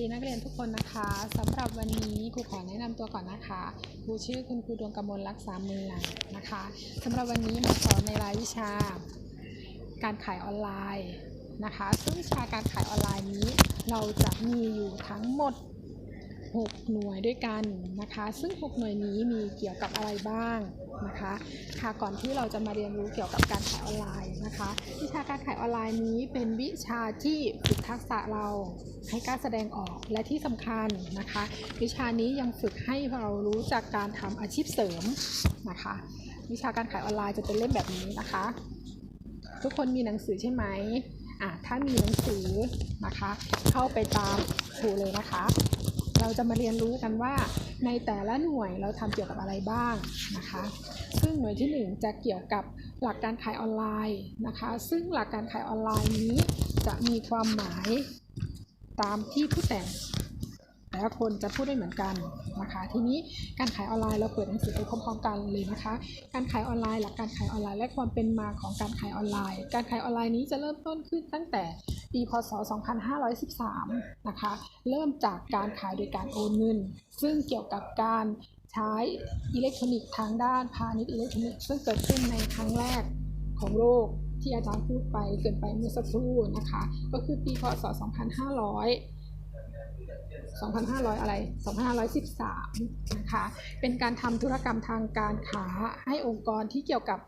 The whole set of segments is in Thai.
ดีนักเรียนทุกคนนะคะสำหรับวันนี้ครูขอแนะนำตัวก่อนนะคะครูชื่อคุณครูดวงกมลรักษาเมืองนะคะสำหรับวันนี้มาสอนในรายวิชา การขายออนไลน์นะคะ ซึ่งวิชาการขายออนไลน์นี้ เราจะมีอยู่ทั้งหมด 6 หน่วยด้วยกันนะคะ ซึ่ง 6 หน่วยนี้มีเกี่ยวกับอะไรบ้าง นะคะค่ะก่อนที่เราจะมาเรียนรู้เกี่ยวกับการขายออนไลน์นะคะ วิชาการขายออนไลน์นี้เป็นวิชาที่ฝึกทักษะเราให้กล้าแสดงออกและที่สำคัญนะคะ วิชานี้ยังฝึกให้เรารู้จักการทำอาชีพเสริมนะคะ วิชาการขายออนไลน์จะเป็นเล่มแบบนี้นะคะ ทุกคนมีหนังสือใช่ไหมอะถ้ามีหนังสือนะคะ เข้าไปตามครูเลยนะคะ เราจะมาเรียนรู้กันว่าในแต่ละหน่วยเราทำเกี่ยวกับอะไรบ้างนะคะ ซึ่งหน่วยที่ 1 จะเกี่ยวกับหลักการขายออนไลน์นะคะ ซึ่งหลักการขายออนไลน์นี้จะมีความหมายตามที่ผู้แต่งแต่ละคนจะพูดได้เหมือนกันนะคะ ทีนี้การขายออนไลน์เราเปิดหนังสือไปพร้อมๆกันเลยนะคะ การขายออนไลน์หลักการขายออนไลน์และความเป็นมาของการขายออนไลน์ การขายออนไลน์นี้จะเริ่มต้นขึ้นตั้งแต่ ปีพศ 2513 นะคะ เริ่มจากการขายโดยการโอนเงิน ซึ่งเกี่ยวกับการใช้อิเล็กทรอนิกส์ทางด้านพาณิชย์อิเล็กทรอนิกส์ซึ่งเกิดขึ้นในครั้งแรกของโลกที่อาจารย์พูดไปเกินไปเมื่อสักครู่นะคะ ก็คือปีพศ 2500 2,500 อะไร 2,513 นะคะ เป็นการทำธุรกรรมทางการค้าให้องค์กรที่เกี่ยวกับ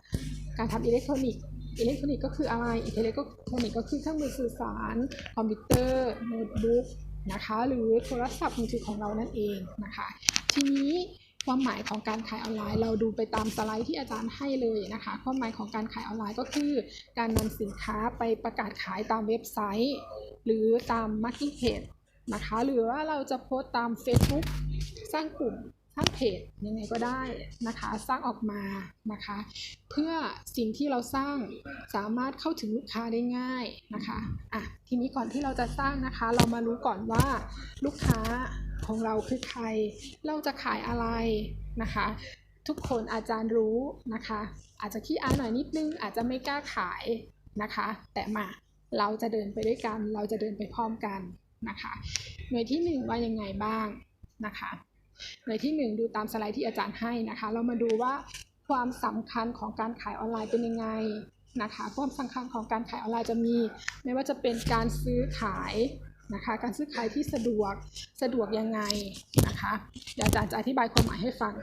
การทำอิเล็กทรอนิกส์ อิเล็กทรอนิกส์ก็คืออะไร อิเล็กทรอนิกส์ก็คือเครื่องมือสื่อสาร คอมพิวเตอร์โน้ตบุ๊กนะคะหรือโทรศัพท์มือถือของเรานั่นเองนะคะ ทีนี้ความหมายของการขายออนไลน์ เราดูไปตามสไลด์ที่อาจารย์ให้เลยนะคะ ความหมายของการขายออนไลน์ก็คือ การนำสินค้าไปประกาศขายตามเว็บไซต์ หรือตามมาร์เก็ตเพจนะคะ หรือว่าเราจะโพสต์ตาม Facebook สร้างกลุ่ม สร้างเพจยังไงก็ได้นะคะ สร้างออกมานะคะ เพื่อสิ่งที่เราสร้างสามารถเข้าถึงลูกค้าได้ง่ายนะคะอะทีนี้ก่อนที่เราจะสร้างนะคะ เรามารู้ก่อนว่าลูกค้าของเราคือใคร เราจะขายอะไรนะคะ ทุกคนอาจารย์รู้นะคะ อาจจะขี้อายหน่อยนิดนึง อาจจะไม่กล้าขายนะคะ แต่มาเราจะเดินไปด้วยกัน เราจะเดินไปพร้อมกันนะคะ หน่วยที่1ว่ายังไงบ้างนะคะ หน่วยที่ 1 ดูตามสไลด์ที่อาจารย์ให้นะคะ เรามาดูว่าความสำคัญของการขายออนไลน์เป็นยังไงนะคะความสำคัญของการขายออนไลน์จะมี ไม่ว่าจะเป็นการซื้อขายนะคะการซื้อขายที่สะดวกสะดวกยังไงนะคะเดี๋ยวอาจารย์จะอธิบายความหมายให้ฟัง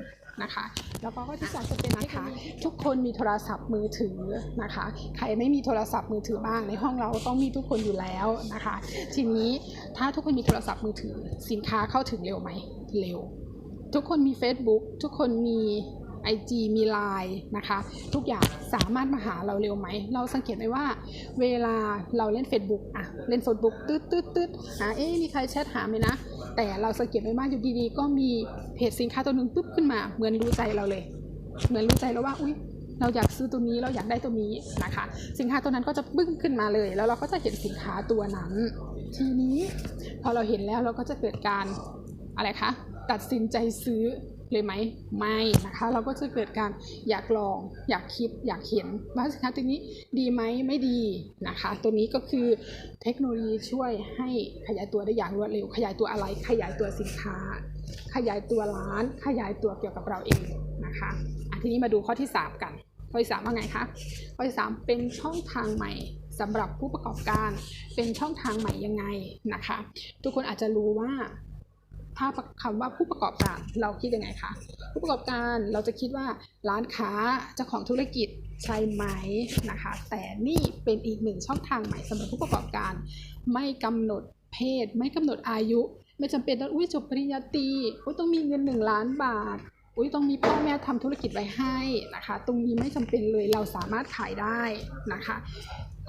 นะคะแล้วก็ข้อที่สองจะเป็นนะคะทุกคนมีโทรศัพท์มือถือนะคะใครไม่มีโทรศัพท์มือถือบ้าง ในห้องเราต้องมีทุกคนอยู่แล้วนะคะ ทีนี้ถ้าทุกคนมีโทรศัพท์มือถือสินค้าเข้าถึงเร็วไหมเร็ว ทุกคนมี Facebook ทุกคนมี IG มี Line นะคะ ทุกอย่างสามารถมาหาเราเร็วไหม เราสังเกตไหมว่า เวลาเราเล่น Facebook อะเล่น Facebook ตืดตืดตืดหาเอ๊ะมีใครแชทหาไหมนะ แต่เราสังเกตไว้ว่าอยู่ดีๆ ก็มีเพจสินค้าตัวหนึ่งปุ๊บขึ้นมา เหมือนรู้ใจเราเลย เหมือนรู้ใจแล้วว่า อุ๊ยเราอยากซื้อตัวนี้เราอยากได้ตัวนี้นะคะ สินค้าตัวนั้นก็จะปึ้งขึ้นมาเลย แล้วเราก็จะเห็นสินค้าตัวนั้น ทีนี้พอเราเห็นแล้วเราก็จะเกิดการอะไรคะ ตัดสินใจซื้อเลยไหมไม่นะคะ เราก็จะเกิดการอยากลอง อยากคิดอยากเห็นว่าสินค้าตัวนี้ดีไหมไม่ดีนะคะ ตัวนี้ก็คือเทคโนโลยีช่วยให้ขยายตัวได้อย่างรวดเร็ว ขยายตัวอะไรขยายตัวสินค้า ขยายตัวร้าน ขยายตัวเกี่ยวกับเราเองนะคะะทีนี้มาดูข้อที่ 3 กัน ข้อที่3ว่าไงคะข้อที่ 3 เป็นช่องทางใหม่สำหรับผู้ประกอบการเป็นช่องทางใหม่ยังไงนะคะ ทุกคนอาจจะรู้ว่า ถ้าคำว่าผู้ประกอบการเราคิดยังไงคะผู้ประกอบการเราจะคิดว่าร้านค้าเจ้าของธุรกิจใช่ไหมนะคะ แต่นี่เป็นอีกหนึ่งช่องทางใหม่สำหรับผู้ประกอบการ ไม่กำหนดเพศ ไม่กำหนดอายุ ไม่จำเป็นต้องอุ้ยจบปริญญาตรีอุ้ยต้องมีเงินหนึ่งล้านบาทอุ้ยต้องมีพ่อแม่ทำธุรกิจไว้ให้นะคะ ตรงนี้ไม่จำเป็นเลยเราสามารถขายได้นะคะ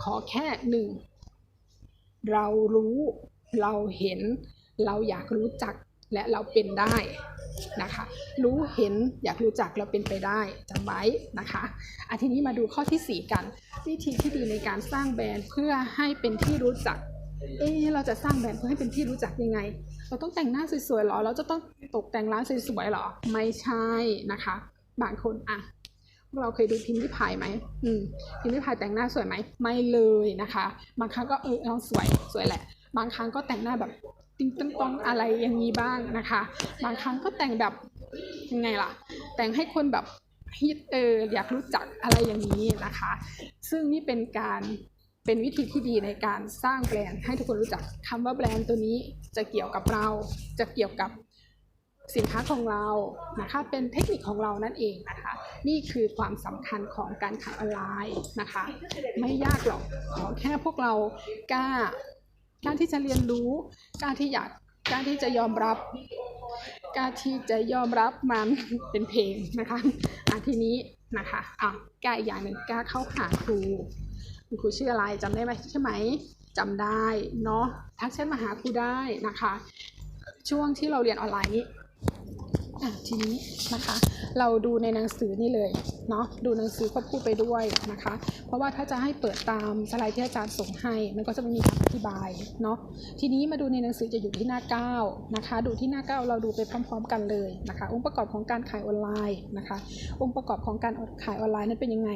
ขอแค่หนึ่งเรารู้เราเห็นเราอยากรู้จัก และเราเป็นได้นะคะ รู้เห็นอยากรู้จักเราเป็นไปได้จำไว้นะคะอาทีนี้มาดูข้อทีสี่ 4 กัน วิธีที่ดีในการสร้างแบรนด์เพื่อให้เป็นที่รู้จักเอ๊เราจะสร้างแบรนด์เพื่อให้เป็นที่รู้จักยังไง เราต้องแต่งหน้าสวยๆหรอ เราจะต้องตกแต่งร้านสวยๆหรอ ไม่ใช่นะคะ บางคนอะพวกเราเคยดูพิมพ์ริพายไหมอืมพิมพ์ริพายแต่งหน้าสวยไหม ไม่เลยนะคะ บางครั้งก็เออเราสวยสวยแหละ บางครั้งก็แต่งหน้าแบบ ติ้งต้องต้องอะไรอย่างนี้บ้างนะคะ บางครั้งก็แต่งแบบยังไงล่ะ แต่งให้คนแบบฮิตเอออยากรู้จักอะไรอย่างนี้นะคะ ซึ่งนี่เป็นการเป็นวิธีที่ดีในการสร้างแบรนด์ให้ทุกคนรู้จักคำว่าแบรนด์ตัวนี้จะเกี่ยวกับเรา จะเกี่ยวกับสินค้าของเรานะคะเป็นเทคนิคของเรานั่นเองนะคะ นี่คือความสำคัญของการขายออนไลน์นะคะ ไม่ยากหรอกขอแค่พวกเรากล้า กล้าที่จะเรียนรู้กล้าที่อยากกล้าที่จะยอมรับกล้าที่จะยอมรับมันเป็นเพลงนะคะอะทีนี้นะคะอะกล้าอีกอย่างหนึ่งกล้าเข้าหาครูคุณครูชื่ออะไรจำได้ไหมใช่ไหมจำได้เนาะทักแชทมาหาครูได้นะคะ ช่วงที่เราเรียนออนไลน์นี้อะทีนี้นะคะ เราดูในหนังสือนี่เลยเนาะดูหนังสือควบคู่ไปด้วยนะคะ เพราะว่าถ้าจะให้เปิดตามสไลด์ที่อาจารย์ส่งให้ มันก็จะไม่มีคำอธิบายเนาะทีนี้มาดูในหนังสือจะอยู่ที่หน้า 9 นะคะ ดูที่หน้า 9 เราดูไปพร้อม ๆ กันเลยนะคะ องค์ประกอบของการขายออนไลน์นะคะ องค์ประกอบของการขายออนไลน์นั้นเป็นยังไง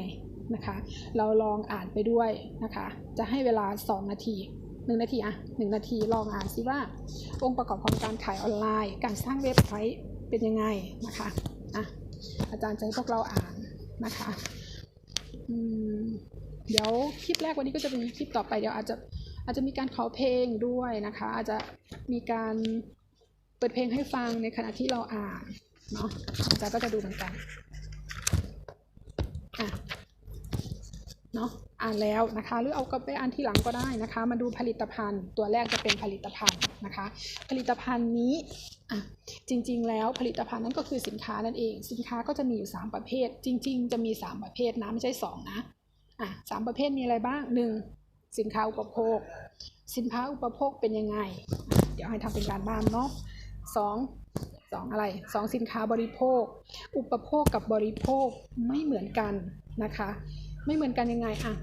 นะคะ เราลองอ่านไปด้วยนะคะ จะให้เวลา 2 นาทีหนึ่งนาทีอะหนึ่งนาทีลองอ่านซิว่า องค์ประกอบของการขายออนไลน์ การสร้างเว็บไซต์เป็นยังไงนะคะอะ อาจารย์จะให้พวกเราอ่านนะคะอืมเดี๋ยวคลิปแรกวันนี้ก็จะเป็นคลิปต่อไปเดี๋ยวอาจจะอาจจะมีการขอเพลงด้วยนะคะ อาจจะมีการเปิดเพลงให้ฟังในขณะที่เราอ่านเนาะอาจารย์ก็จะดูเหมือนกันอะเนาะอ่านแล้วนะคะ หรือเอาก็ไปอ่านที่หลังก็ได้นะคะ มาดูผลิตภัณฑ์ ตัวแรกจะเป็นผลิตภัณฑ์ นะคะ ผลิตภัณฑ์นี้จริงๆ แล้วผลิตภัณฑ์นั้นก็คือสินค้านั่นเอง สินค้าก็จะมีอยู่ 3 ประเภท จริง ๆ จะมี 3 ประเภทนะไม่ใช่ 2 นะอะสามประเภทมีอะไรบ้าง 1. สินค้าอุปโภค สินค้าอุปโภคเป็นยังไง เดี๋ยวให้ทำเป็นการบ้านเนาะสองสองอะไรสองสินค้าบริโภค อุปโภคกับบริโภคไม่เหมือนกันนะคะ ไม่เหมือนกันยังไงอะ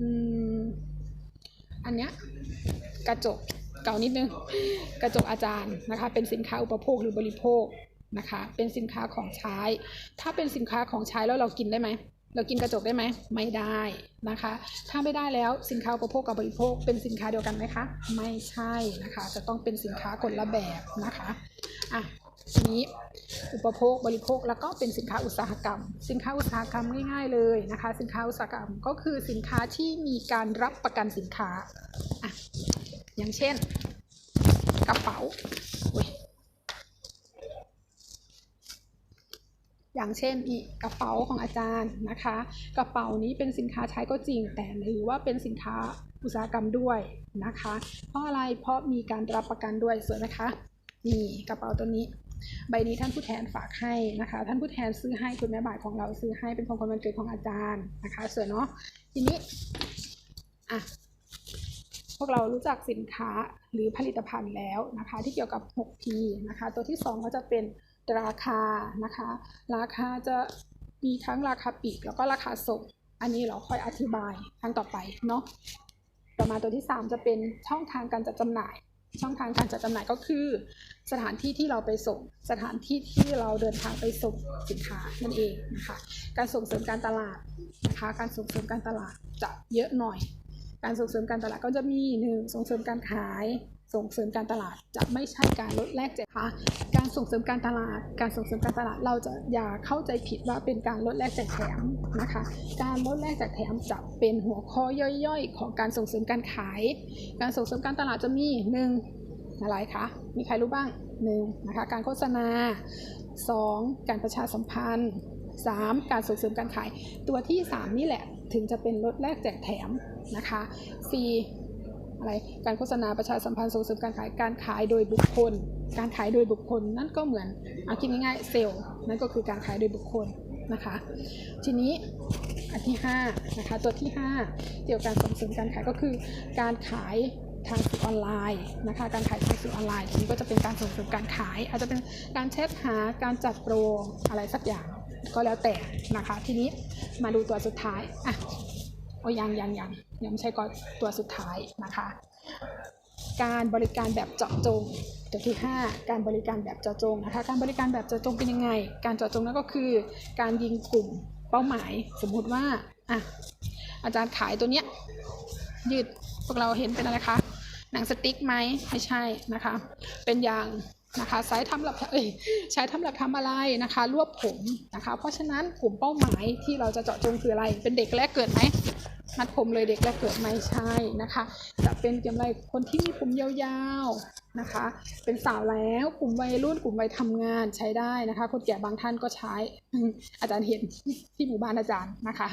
อืมอันเนี้ยกระจก เก่านิดนึงกระจกอาจารย์นะคะ เป็นสินค้าอุปโภคหรือบริโภคนะคะ เป็นสินค้าของใช้ ถ้าเป็นสินค้าของใช้แล้วเรากินได้ไหมเรากินกระจกได้ไหมไม่ได้นะคะ ถ้าไม่ได้แล้วสินค้าอุปโภคกับบริโภคเป็นสินค้าเดียวกันไหมคะ ไม่ใช่นะคะ จะต้องเป็นสินค้าคนละแบบนะคะอะทีนี้อุปโภคบริโภคแล้วก็เป็นสินค้าอุตสาหกรรม สินค้าอุตสาหกรรมง่ายๆเลยนะคะ สินค้าอุตสาหกรรมก็คือสินค้าที่มีการรับประกันสินค้าอะ อย่างเช่น กระเป๋า อย่างเช่นอีกกระเป๋าของอาจารย์นะคะ กระเป๋านี้เป็นสินค้าใช้ก็จริง แต่หรือว่าเป็นสินค้าอุตสาหกรรมด้วยนะคะ เพราะอะไร เพราะมีการรับประกันด้วยสวยไหมคะนี่กระเป๋าตัวนี้ ใบนี้ท่านผู้แทนฝากให้นะคะ ท่านผู้แทนซื้อให้คุณแม่บ่ายของเราซื้อให้เป็นของขวัญวันเกิดของอาจารย์นะคะสวยเนาะทีนี้อะ วกเรารู้จักสินค้าหรือผลิตภัณฑ์แล้วนะคะ ที่เกี่ยวกับ 6P นะคะ ตัวที่ 2 ก็จะเป็นราคานะคะ ราคาจะมีทั้งราคาปลีกแล้วก็ราคาส่ง อันนี้เราค่อยอธิบายครั้งต่อไปเนาะต่อมาตัวที่ 3 จะเป็นช่องทางการจัดจำหน่าย ช่องทางการจัดจำหน่ายก็คือ สถานที่ที่เราไปส่ง สถานที่ที่เราเดินทางไปส่งสินค้านั่นเองนะคะ การส่งเสริมการตลาดนะคะ การส่งเสริมการตลาดจะเยอะหน่อย การส่งเสริมการตลาดก็จะมีหนึ่งส่งเสริมการขาย ส่งเสริมการตลาดจะไม่ใช่การลดแลกแจกค่ะการส่งเสริมการตลาด การส่งเสริมการตลาดเราจะอย่าเข้าใจผิดว่าเป็นการลดแลกแจกแถมนะคะ การลดแลกแจกแถมจะเป็นหัวข้อย่อยๆ ของการส่งเสริมการขาย การส่งเสริมการตลาดจะมีหนึ่งอะไรคะมีใครรู้บ้างหนึ่งนะคะการโฆษณา 2. การประชาสัมพันธ์ 3. การส่งเสริมการขาย ตัวที่ 3 นี่แหละ ถึงจะเป็นลดแลกแจกแถมนะคะ 4. อะไรการโฆษณาประชาสัมพันธ์ส่งเสริมการขายการขายโดยบุคคล การขายโดยบุคคลนั่นก็เหมือนเอาคิดง่ายๆเซลล์นั่นก็คือการขายโดยบุคคลนะคะ ทีนี้อันที่5นะคะตัวที่ 5 เกี่ยวกับการส่งเสริมการขายก็คือ การขายทางสื่อออนไลน์นะคะการขายทางสื่อออนไลน์ทีนี้ก็จะเป็นการส่งเสริมการขาย อาจจะเป็นการแชทหาการจัดโปรอะไรสักอย่างก็แล้วแต่นะคะทีนี้ มาดูตัวสุดท้ายอะโอ้ยังยังยังยังไม่ใช่ก็ตัวสุดท้ายนะคะ การบริการแบบเจาะจงตัวที่ 5 การบริการแบบเจาะจงนะคะ การบริการแบบเจาะจงเป็นยังไง การเจาะจงนั่นก็คือ การยิงกลุ่มเป้าหมาย สมมุติว่าอะอาจารย์ขายตัวเนี้ยยืดพวกเราเห็นเป็นอะไรคะหนังสติ๊กไหมไม่ใช่นะคะ เป็นยาง นะคะใช้ทำหลักใช้ทำหลักทำอะไรนะคะ รวบผมนะคะ เพราะฉะนั้นกลุ่มเป้าหมายที่เราจะเจาะจงคืออะไร เป็นเด็กแรกเกิดไหมมัดผมเลยเด็กแรกเกิดไม่ใช่นะคะ จะเป็นเกี่ยวกับอะไรคนที่มีผมยาวๆนะคะ เป็นสาวแล้วกลุ่มวัยรุ่นกลุ่มวัยทำงานใช้ได้นะคะ คนแก่บางท่านก็ใช้ อาจารย์เห็นที่หมู่บ้านอาจารย์นะคะ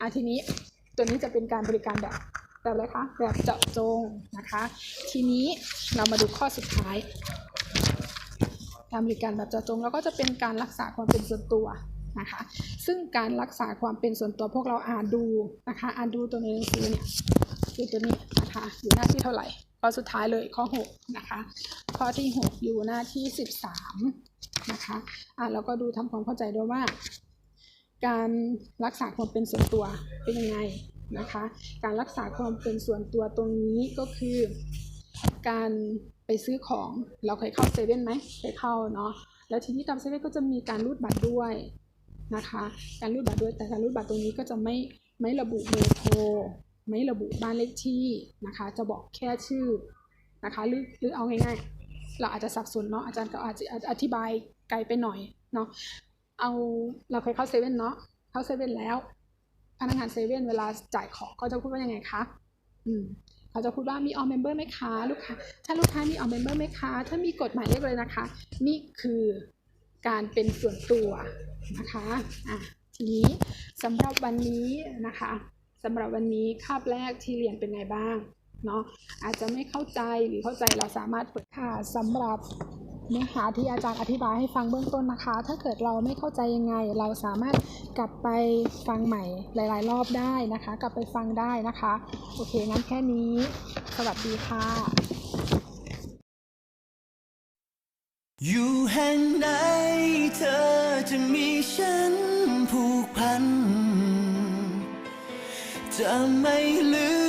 อะทีนี้ตัวนี้จะเป็นการบริการแบบแบบอะไรคะแบบเจาะจงนะคะ ทีนี้เรามาดูข้อสุดท้าย การบริการแบบเจาะจงแล้วก็จะเป็นการรักษาความเป็นส่วนตัวนะคะซึ่งการรักษาความเป็นส่วนตัวพวกเราอ่านดูนะคะอ่านดูตัวในหนังสือเนี่ยคือตัวนี้นะคะอยู่หน้าที่เท่าไหร่ข้อสุดท้ายเลยข้อ6นะคะข้อที่ 6 อยู่หน้าที่ 13นะคะอ่าแล้วก็ดูทำความเข้าใจด้วยว่า การรักษาความเป็นส่วนตัวเป็นยังไงนะคะ การรักษาความเป็นส่วนตัวตรงนี้ก็คือ การ ไปซื้อของเราเคยเข้าเซเว่นไหมเคยเข้าเนาะแล้วทีนี้ตามเซเว่นก็จะมีการรูดบัตรด้วยนะคะ การรูดบัตรด้วยแต่การรูดบัตรตรงนี้ก็จะไม่ไม่ระบุเบอร์โทรไม่ระบุบ้านเลขที่นะคะ จะบอกแค่ชื่อนะคะหรือหรือเอาง่ายๆ เราอาจจะสับสนเนาะอาจารย์ก็อาจจะอธิบายไกลไปหน่อยเนาะเอาเราเคยเข้าเซเว่นเนาะเข้าเซเว่นแล้ว พนักงานเซเว่นเวลาจ่ายของก็จะพูดว่ายังไงคะอืม เขาจะพูดว่ามีออมเมมเบอร์ไหมคะลูกค้าถ้าลูกค้ามีออมเมมเบอร์ไหมคะ ถ้ามีกฎหมายเลขเลยนะคะ นี่คือการเป็นส่วนตัวนะคะอะทีนี้สำหรับวันนี้นะคะสำหรับวันนี้คาบแรกที่เรียนเป็นไงบ้างเนาะอาจจะไม่เข้าใจหรือเข้าใจเราสามารถเปิดค่ะสำหรับ นื้อหาที่อาจารย์อธิบายให้ฟังเบื้องต้นนะคะ ถ้าเกิดเราไม่เข้าใจยังไง เราสามารถกลับไปฟังใหม่หลาย ๆ รอบได้นะคะ กลับไปฟังได้นะคะ โอเคงั้นแค่นี้ สวัสดีค่ะอยู่แห่งไหนเธอจะมีฉันผูกพัน จะไม่ลืม